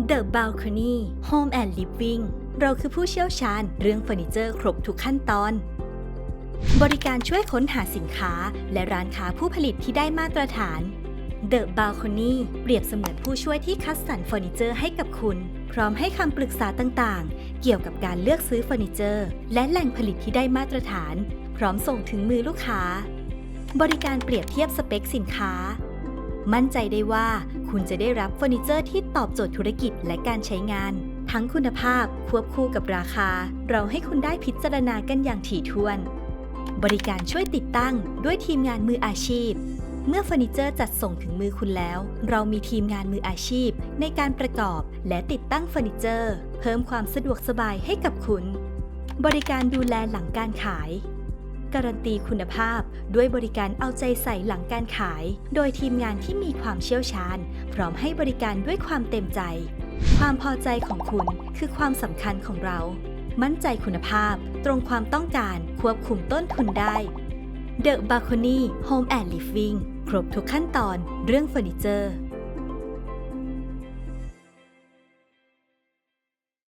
The Balcony Home and Living เราคือผู้เชี่ยวชาญเรื่องเฟอร์นิเจอร์ครบทุกขั้นตอน บริการช่วยค้นหาสินค้า และร้านค้าผู้ผลิตที่ได้มาตรฐาน The Balcony เปรียบเสมือนผู้ช่วยที่คัดสรรเฟอร์นิเจอร์ให้กับคุณ พร้อมให้คำปรึกษาต่างๆ เกี่ยวกับการเลือกซื้อเฟอร์นิเจอร์ และแหล่งผลิตที่ได้มาตรฐาน พร้อมส่งถึงมือลูกค้า บริการเปรียบเทียบสเปคสินค้า มั่นใจได้ว่าคุณจะได้รับเฟอร์นิเจอร์ที่ตอบโจทย์ธุรกิจและการใช้งาน ทั้งคุณภาพควบคู่กับราคา เราให้คุณได้พิจารณากันอย่างถี่ถ้วน บริการช่วยติดตั้งด้วยทีมงานมืออาชีพ เมื่อเฟอร์นิเจอร์จัดส่งถึงมือคุณแล้ว เรามีทีมงานมืออาชีพ ในการประกอบและติดตั้งเฟอร์นิเจอร์ เพิ่มความสะดวกสบายให้กับคุณ บริการดูแลหลังการขาย การันตีคุณภาพ ด้วยบริการเอาใจใส่หลังการขาย โดยทีมงานที่มีความเชี่ยวชาญ พร้อมให้บริการด้วยความเต็มใจ ความพอใจของคุณคือความสำคัญของเรา มั่นใจคุณภาพ ตรงความต้องการควบคุมต้นทุนได้ The Balcony Home and Living ครบทุกขั้นตอนเรื่องเฟอร์นิเจอร์